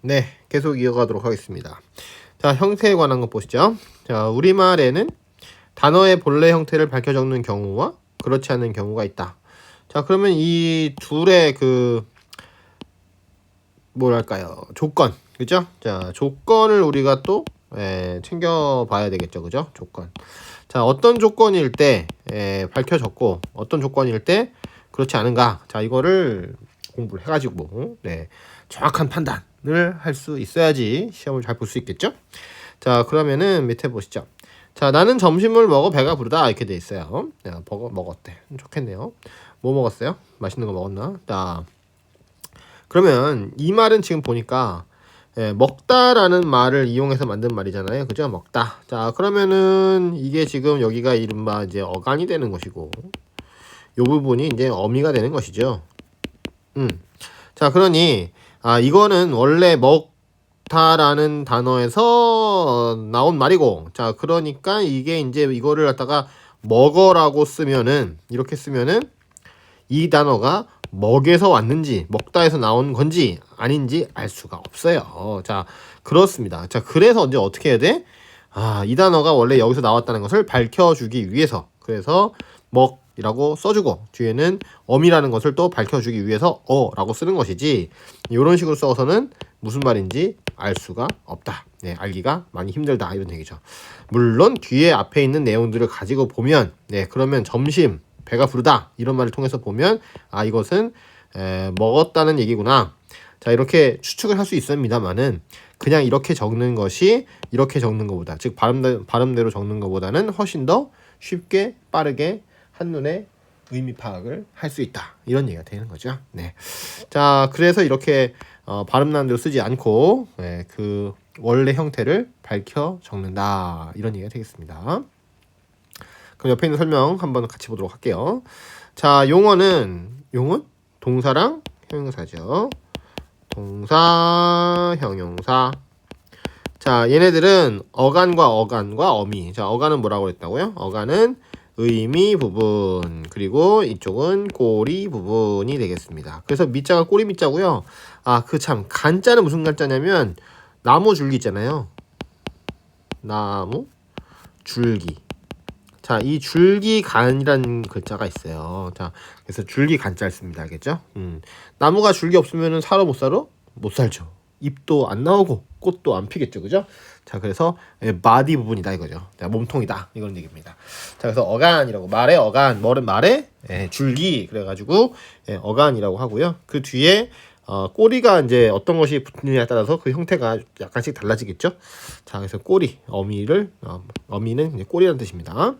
네, 계속 이어가도록 하겠습니다. 자, 형태에 관한 것 보시죠. 자, 우리말에는 단어의 본래 형태를 밝혀 적는 경우와 그렇지 않은 경우가 있다. 자, 그러면 이 둘의 그 뭐랄까요? 조건. 그죠? 자, 조건을 우리가 또 예, 챙겨 봐야 되겠죠. 그죠? 조건. 자, 어떤 조건일 때 예, 밝혀졌고 어떤 조건일 때 그렇지 않은가? 자, 이거를 공부를 해 가지고 네. 정확한 판단 을할수 있어야지 시험을 잘 볼 수 있겠죠? 자, 그러면은 밑에 보시죠. 자, 나는 점심을 먹어 배가 부르다 이렇게 돼 있어요. 야, 먹어 먹었대. 좋겠네요. 뭐 먹었어요? 맛있는 거 먹었나? 자, 그러면 이 말은 지금 보니까 예, 먹다라는 말을 이용해서 만든 말이잖아요. 그죠? 먹다. 자, 그러면은 이게 지금 여기가 이른바 이제 어간이 되는 것이고 요 부분이 이제 어미가 되는 것이죠. 음. 자, 그러니 아, 이거는 원래 먹다라는 단어에서 나온 말이고 자, 그러니까 이게 이제 이거를 갖다가 먹어라고 쓰면은 이렇게 쓰면은 이 단어가 먹에서 왔는지 먹다에서 나온 건지 아닌지 알 수가 없어요. 자, 그렇습니다. 자, 그래서 이제 어떻게 해야 돼? 아, 이 단어가 원래 여기서 나왔다는 것을 밝혀주기 위해서 그래서 먹 이라고 써주고 뒤에는 엄이라는 것을 또 밝혀주기 위해서 어 라고 쓰는 것이지 이런 식으로 써서는 무슨 말인지 알 수가 없다. 네, 알기가 많이 힘들다 이런 얘기죠. 물론 뒤에 앞에 있는 내용들을 가지고 보면 네, 그러면 점심 배가 부르다 이런 말을 통해서 보면 아 이것은 에, 먹었다는 얘기구나. 자 이렇게 추측을 할 수 있습니다만은 그냥 이렇게 적는 것이 이렇게 적는 것보다 즉 발음 발음대로 적는 것보다는 훨씬 더 쉽게 빠르게 한눈에 의미 파악을 할 수 있다 이런 얘기가 되는 거죠. 네. 자 그래서 이렇게 어, 발음나는 대로 쓰지 않고 네, 그 원래 형태를 밝혀 적는다 이런 얘기가 되겠습니다. 그럼 옆에 있는 설명 한번 같이 보도록 할게요. 자, 용어는 용은 동사랑 형용사죠. 동사, 형용사. 자, 얘네들은 어간과 어간과 어미. 자, 어간은 뭐라고 했다고요? 어간은 의미 부분 그리고 이쪽은 꼬리 부분이 되겠습니다. 그래서 밑자가 꼬리 밑자고요. 아, 그 참 간자는 무슨 간자냐면 나무 줄기 있잖아요. 나무 줄기. 자, 이 줄기 간이라는 글자가 있어요. 자, 그래서 줄기 간자를 씁니다. 알겠죠? 음. 나무가 줄기 없으면 살아 못 살아? 못 살죠. 잎도 안 나오고 꽃도 안 피겠죠. 그죠? 자, 그래서 예, 마디 부분이다 이거죠. 자, 몸통이다. 이런 얘기입니다. 자, 그래서 어간이라고 말에 어간, 뭐는 말에 예, 줄기 그래 가지고 예, 어간이라고 하고요. 그 뒤에 어, 꼬리가 이제 어떤 것이 붙느냐에 따라서 그 형태가 약간씩 달라지겠죠. 자, 그래서 꼬리, 어미를 어, 어미는 꼬리라는 뜻입니다.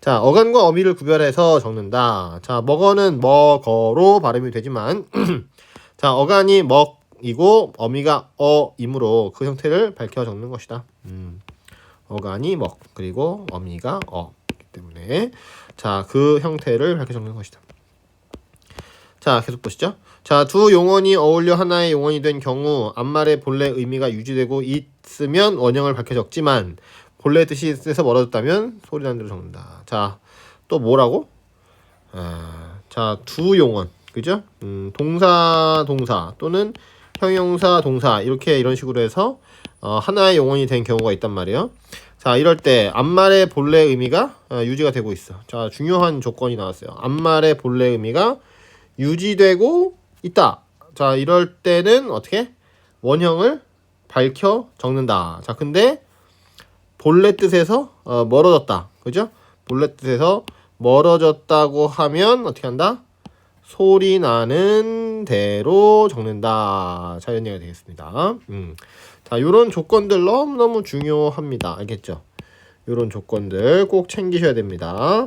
자, 어간과 어미를 구별해서 적는다. 자, 먹어는 먹어로 발음이 되지만 자, 어간이 먹 이고 어미가 어이므로 그 형태를 밝혀 적는 것이다. 음. 어간이 먹 그리고 어미가 어이기 때문에 자, 그 형태를 밝혀 적는 것이다. 자, 계속 보시죠. 자, 두 용언이 어울려 하나의 용언이 된 경우 앞말의 본래 의미가 유지되고 있으면 원형을 밝혀 적지만 본래 뜻이 에서 멀어졌다면 소리 나는 대로 적는다. 자, 또 뭐라고? 아, 자, 두 용언. 그죠? 음, 동사 동사 또는 형용사 동사 이렇게 이런 식으로 해서 어, 하나의 용언이 된 경우가 있단 말이에요. 자, 이럴 때 앞말의 본래 의미가 어, 유지가 되고 있어. 자, 중요한 조건이 나왔어요. 앞말의 본래 의미가 유지되고 있다. 자, 이럴 때는 어떻게? 원형을 밝혀 적는다. 자, 근데 본래 뜻에서 어, 멀어졌다. 그죠? 본래 뜻에서 멀어졌다고 하면 어떻게 한다? 소리 나는 대로 적는다. 자, 얘기가 되겠습니다. 음. 자, 요런 조건들 너무너무 중요합니다. 알겠죠? 요런 조건들 꼭 챙기셔야 됩니다.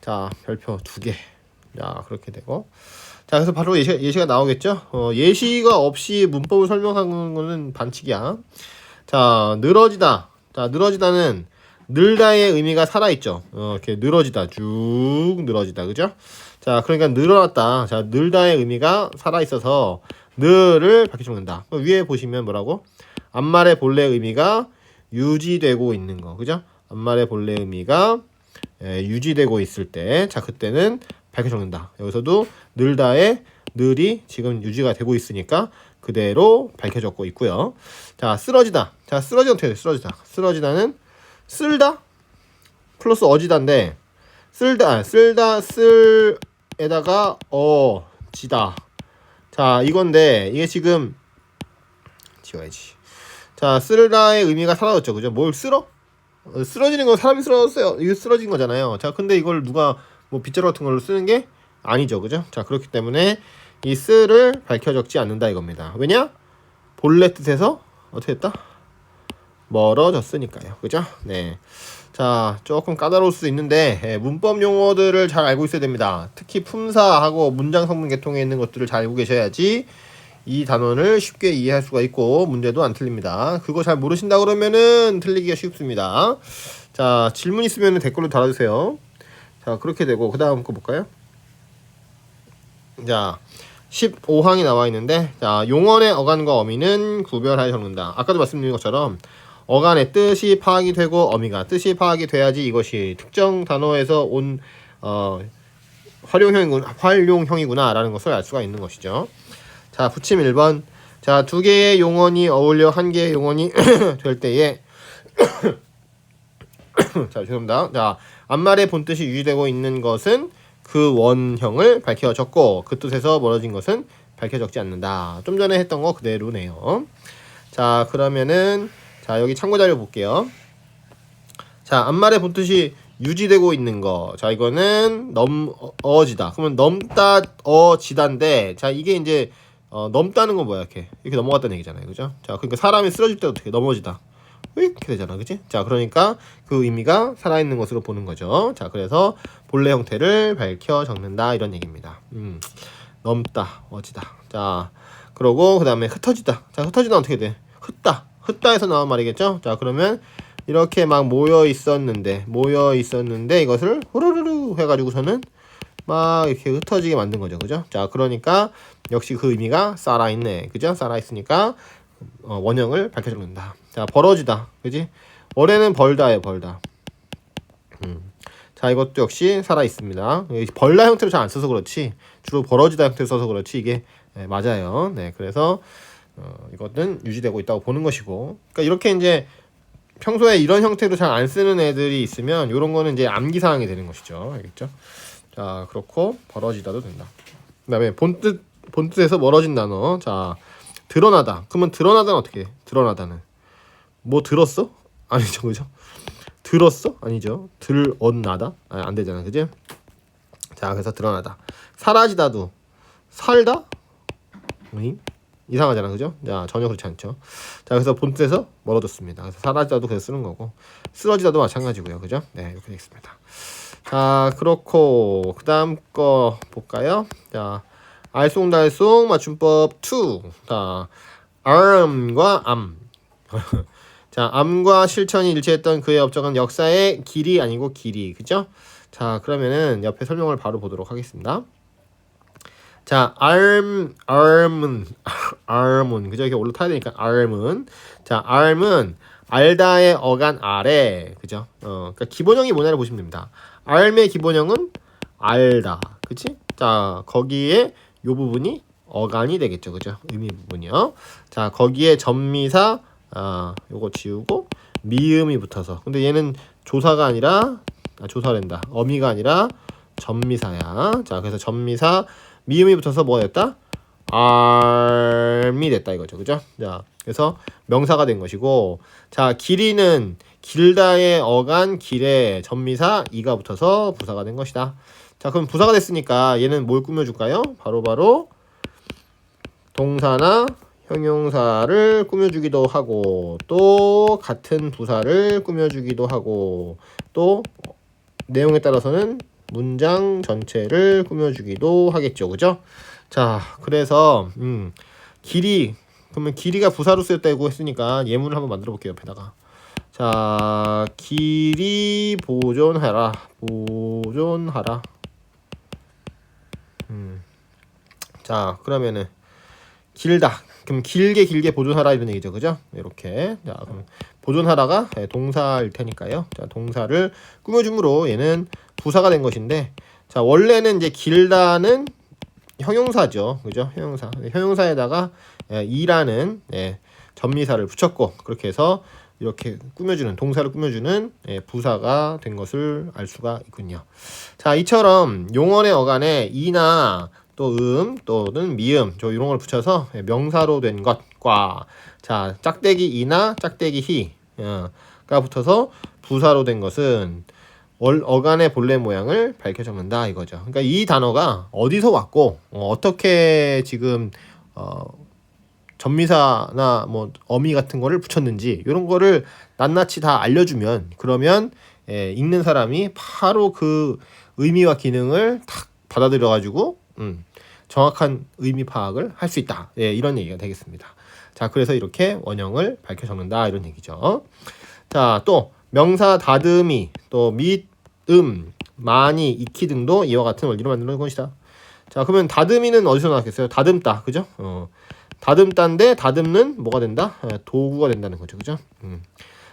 자, 별표 두 개. 자, 그렇게 되고. 자, 그래서 바로 예시가, 예시가 나오겠죠? 어, 예시가 없이 문법을 설명하는 거는 반칙이야. 자, 늘어지다. 자, 늘어지다는 늘다의 의미가 살아있죠. 어, 이렇게 늘어지다. 쭉 늘어지다. 그죠? 자, 그러니까 늘어났다. 자, 늘다의 의미가 살아있어서 늘을 밝혀 적는다. 위에 보시면 뭐라고? 앞말의 본래 의미가 유지되고 있는 거. 그죠? 앞말의 본래 의미가 예, 유지되고 있을 때, 자, 그때는 밝혀 적는다. 여기서도 늘다의 늘이 지금 유지가 되고 있으니까 그대로 밝혀졌고 있고요. 자, 쓰러지다. 자, 쓰러지다 어떻게 돼? 쓰러지다. 쓰러지다는 쓸다 플러스 어지다인데 쓸다 아, 쓸다 쓸 에다가 어 지다. 자, 이건데 이게 지금 지워야지. 자, 쓸다의 의미가 사라졌죠. 그죠? 뭘 쓸어? 어, 쓰러지는 건 사람이 쓰러졌어요. 이거 쓰러진 거잖아요. 자, 근데 이걸 누가 뭐 빗자루 같은 걸로 쓰는 게 아니죠. 그죠? 자, 그렇기 때문에 이 쓰를 밝혀 적지 않는다 이겁니다. 왜냐? 본래 뜻에서 어떻게 됐다? 멀어졌으니까요. 그죠? 네. 자, 조금 까다로울 수 있는데 예, 문법 용어들을 잘 알고 있어야 됩니다. 특히 품사하고 문장 성분 계통에 있는 것들을 잘 알고 계셔야지 이 단원을 쉽게 이해할 수가 있고 문제도 안 틀립니다. 그거 잘 모르신다 그러면은 틀리기가 쉽습니다. 자, 질문 있으면 댓글로 달아주세요. 자, 그렇게 되고 그 다음 거 볼까요? 자, 15항이 나와 있는데 자, 용언의 어간과 어미는 구별하여 적는다. 아까도 말씀드린 것처럼 어간의 뜻이 파악이 되고 어미가 뜻이 파악이 돼야지 이것이 특정 단어에서 온 어, 활용형이구나, 활용형이구나라는 것을 알 수가 있는 것이죠. 자, 붙임 1번. 자, 두 개의 용언이 어울려 한 개의 용언이 될 때에 자, 죄송합니다. 자, 앞말의 본뜻이 유지되고 있는 것은 그 원형을 밝혀 적고 그 뜻에서 멀어진 것은 밝혀 적지 않는다. 좀 전에 했던 거 그대로네요. 자, 그러면은 자, 여기 참고 자료 볼게요. 자, 앞말의 본뜻이 유지되고 있는 거. 자, 이거는 넘 어 지다. 그러면 넘다 어지다인데 자, 이게 이제 어, 넘다는 건 뭐야, 이렇게. 이렇게 넘어갔다는 얘기잖아요. 그죠? 자, 그러니까 사람이 쓰러질 때 어떻게 넘어지다. 이렇게 되잖아. 그지? 자, 그러니까 그 의미가 살아있는 것으로 보는 거죠. 자, 그래서 본래 형태를 밝혀 적는다. 이런 얘기입니다. 음, 넘다, 어지다. 자, 그러고 그 다음에 흩어지다. 자, 흩어지다 어떻게 돼? 흩다. 흩다에서 나온 말이겠죠? 자, 그러면 이렇게 막 모여 있었는데, 모여 있었는데 이것을 후루루루 해가지고서는 막 이렇게 흩어지게 만든 거죠. 그죠? 자, 그러니까 역시 그 의미가 살아있네. 그죠? 살아있으니까 어, 원형을 밝혀 적는다. 자, 벌어지다. 그지? 월에는 벌다예요, 벌다. 음. 자, 이것도 역시 살아 있습니다. 벌다 형태로 잘 안 써서 그렇지. 주로 벌어지다 형태로 써서 그렇지. 이게 네, 맞아요. 네, 그래서 어, 이것은 유지되고 있다고 보는 것이고. 그러니까 이렇게 이제 평소에 이런 형태로 잘 안 쓰는 애들이 있으면 이런 거는 이제 암기 사항이 되는 것이죠. 알겠죠? 자, 그렇고 벌어지다도 된다. 그다음에 본뜻 본뜻에서 멀어진 단어. 자, 드러나다. 그러면 드러나다는 어떻게 해? 드러나다는 뭐 들었어? 아니죠, 그죠? 들었어? 아니죠. 들었나다? 아, 안 되잖아, 그지? 자, 그래서 드러나다. 사라지다도 살다? 응? 이상하잖아, 그죠? 자, 전혀 그렇지 않죠. 자, 그래서 본뜻에서 멀어졌습니다. 그래서 사라지다도 그래서 쓰는 거고, 쓰러지다도 마찬가지고요, 그죠? 네, 이렇게 되겠습니다. 자, 그렇고 그 다음 거 볼까요? 자, 알쏭달쏭 맞춤법 2. 자, arm과 am. 자, 암과 실천이 일치했던 그의 업적은 역사의 길이 아니고 길이. 그죠? 자, 그러면은 옆에 설명을 바로 보도록 하겠습니다. 자, arm, arm은, arm은, 그죠? 이렇게 올라타야 되니까 arm은. 자, arm은 알다의 어간 아래, 그죠? 어, 그러니까 기본형이 뭐냐를 보시면 됩니다. arm의 기본형은 알다, 그치? 자, 거기에 요 부분이 어간이 되겠죠, 그죠? 의미 부분이요. 자, 거기에 전미사, 아, 요거 지우고 미음이 붙어서. 근데 얘는 조사가 아니라 아, 조사된다. 어미가 아니라 전미사야. 자, 그래서 전미사 미음이 붙어서 뭐가 됐다? arm이 됐다 이거죠. 그죠? 자, 그래서 명사가 된 것이고 자, 길이는 길다의 어간 길에 전미사 이가 붙어서 부사가 된 것이다. 자, 그럼 부사가 됐으니까 얘는 뭘 꾸며 줄까요? 바로 바로 바로 동사나 형용사를 꾸며주기도 하고 또 같은 부사를 꾸며주기도 하고 또 내용에 따라서는 문장 전체를 꾸며주기도 하겠죠, 그죠? 자, 그래서 음, 길이 그러면 길이가 부사로 쓰였다고 했으니까 예문을 한번 만들어 볼게요, 옆에다가. 자, 길이 보존하라, 보존하라. 음, 자, 그러면은 길다. 그럼 길게 길게 보존하라 이런 얘기죠, 그죠? 이렇게. 자, 그럼 보존하라가 네, 동사일 테니까요. 자, 동사를 꾸며줌으로 얘는 부사가 된 것인데, 자, 원래는 이제 길다는 형용사죠, 그죠? 형용사. 형용사에다가 예, 이라는 예, 전미사를 붙였고 그렇게 해서 이렇게 꾸며주는 동사를 꾸며주는 예, 부사가 된 것을 알 수가 있군요. 자, 이처럼 용언의 어간에 이나 또 음 또는 미음 저 이런 걸 붙여서 예, 명사로 된 것과 자 짝대기 이나 짝대기 히가 붙어서 부사로 된 것은 월, 어간의 본래 모양을 밝혀 적는다 이거죠. 그러니까 이 단어가 어디서 왔고 어, 떻게 지금 어, 전미사나 뭐 어미 같은 거를 붙였는지 이런 거를 낱낱이 다 알려주면 그러면 예, 읽는 사람이 바로 그 의미와 기능을 탁 받아들여 가지고 음, 정확한 의미 파악을 할 수 있다. 예, 이런 얘기가 되겠습니다. 자, 그래서 이렇게 원형을 밝혀 적는다 이런 얘기죠. 자, 또 명사 다듬이 또 및, 음, 많이, 익히 등도 이와 같은 원리로 만드는 것이다. 자, 그러면 다듬이는 어디서 나왔겠어요? 다듬다, 그죠? 어, 다듬다인데 다듬는 뭐가 된다? 예, 도구가 된다는 거죠, 그죠? 음.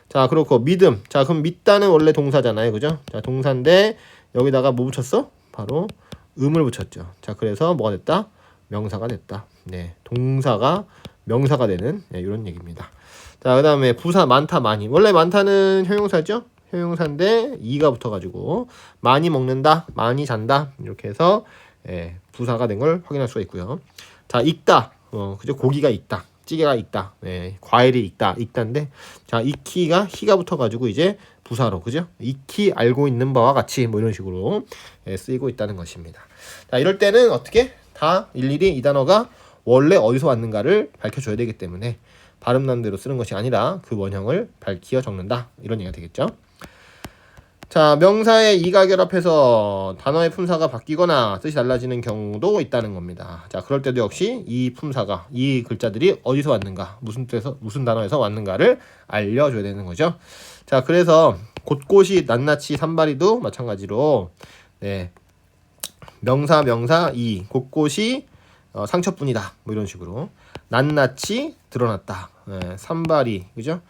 자, 그렇고 믿음. 자, 그럼 믿다는 원래 동사잖아요, 그죠? 자, 동사인데 여기다가 뭐 붙였어? 바로 음을 붙였죠. 자, 그래서 뭐가 됐다? 명사가 됐다. 네, 동사가 명사가 되는 네, 이런 얘기입니다. 자, 그 다음에 부사 많다 많이. 원래 많다는 형용사죠? 형용사인데 이가 붙어가지고 많이 먹는다, 많이 잔다 이렇게 해서 예, 부사가 된 걸 확인할 수가 있고요. 자, 익다. 어, 그죠? 고기가 익다. 찌개가 익다. 예, 과일이 익다. 익다인데 자, 익히가 희가 붙어가지고 이제 부사로 그죠? 익히 알고 있는 바와 같이 뭐 이런 식으로 예, 쓰이고 있다는 것입니다. 자, 이럴 때는 어떻게 다 일일이 이 단어가 원래 어디서 왔는가를 밝혀줘야 되기 때문에 발음난 대로 쓰는 것이 아니라 그 원형을 밝히어 적는다 이런 얘기가 되겠죠. 자, 명사의 이가 결합해서 단어의 품사가 바뀌거나 뜻이 달라지는 경우도 있다는 겁니다. 자, 그럴 때도 역시 이 품사가 이 글자들이 어디서 왔는가, 무슨 뜻에서 무슨 단어에서 왔는가를 알려 줘야 되는 거죠. 자, 그래서 곳곳이 낱낱이 산발이도 마찬가지로 네, 명사 명사 이 곳곳이 어, 상처뿐이다 뭐 이런 식으로 낱낱이 드러났다 예, 산발이 그죠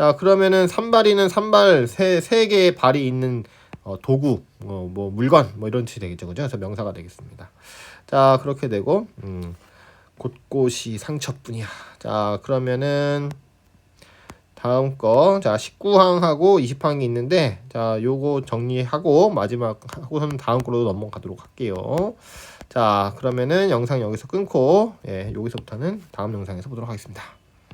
자 그러면은 산발이는 산발 세, 세 개의 발이 있는 어, 도구 어, 뭐 물건 뭐 이런 뜻이 되겠죠. 그죠? 그래서 명사가 되겠습니다. 자 그렇게 되고 음, 곳곳이 상처뿐이야. 자 그러면은 다음 거, 자, 19항하고 20항이 있는데, 자, 요거 정리하고, 마지막 하고서는 다음 거로 넘어가도록 할게요. 자, 그러면은 영상 여기서 끊고, 예, 여기서부터는 다음 영상에서 보도록 하겠습니다.